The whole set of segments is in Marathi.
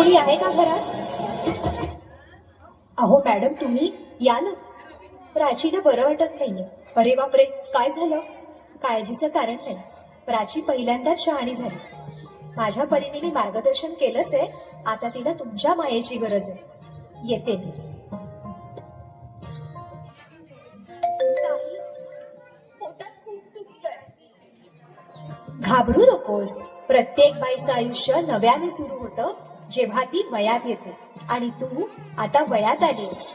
कोणी आहे का घरात? अहो मॅडम तुम्ही या ना. प्राचीला बरं वाटत नाहीये. अरे बापरे काय झालं? काळजीचं कारण नाही. प्राची पहिल्यांदाच शहाणी झाली. माझ्या परीने मी मार्गदर्शन केलंच आहे. आता तिला तुमच्या मायेची गरज आहे. येते मी. घाबरू नकोस. प्रत्येक बाईचं आयुष्य नव्याने सुरू होतं. जेव्हा ती वयात येते. आणि तू आता वयात आलीस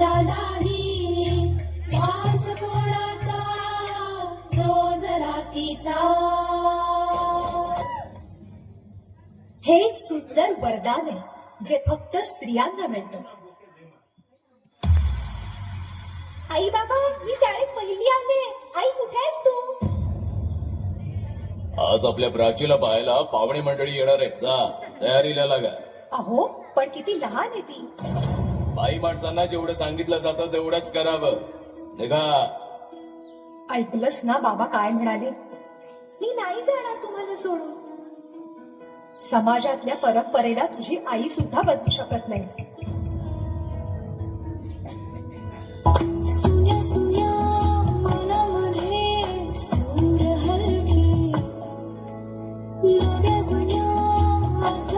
या दिशा नाही वास कोणाचा? रोज रातीचा हे एक सुंदर वरदान आहे जे फक्त स्त्रियांना मिळतं. आई बाबा मी शाळेत पहिली आले आई कुठे आहेस तू? आज आपल्या प्राचीला पाहायला पाहुणे मंडळी येणार आहेत. जा तयारीला लागा. अहो पण किती लहान आहे ती. बाई माणसांना जेवढं सांगितलं जातं तेवढंच करावं. निघा. ऐकलंस ना बाबा काय म्हणाले? मी नाही जाणार तुम्हाला सोडून. समाजातल्या परंपरेला तुझी आई सुद्धा बदलू शकत नाही. हलके.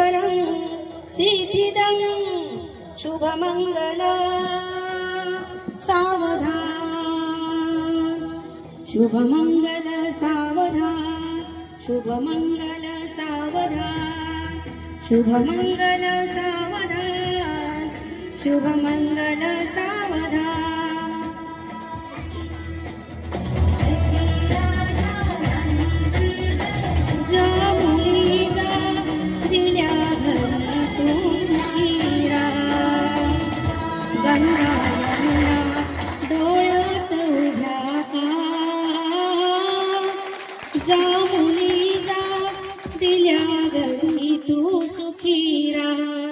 केवलं सिद्धिदं शुभमङ्गल। सावधा शुभमङ्गल सावधा शुभमङ्गल सावधा शुभमङ्गल सावधा शुभमङ्गल जा मुली जा. दिल्या घरी तू सुखी राहा.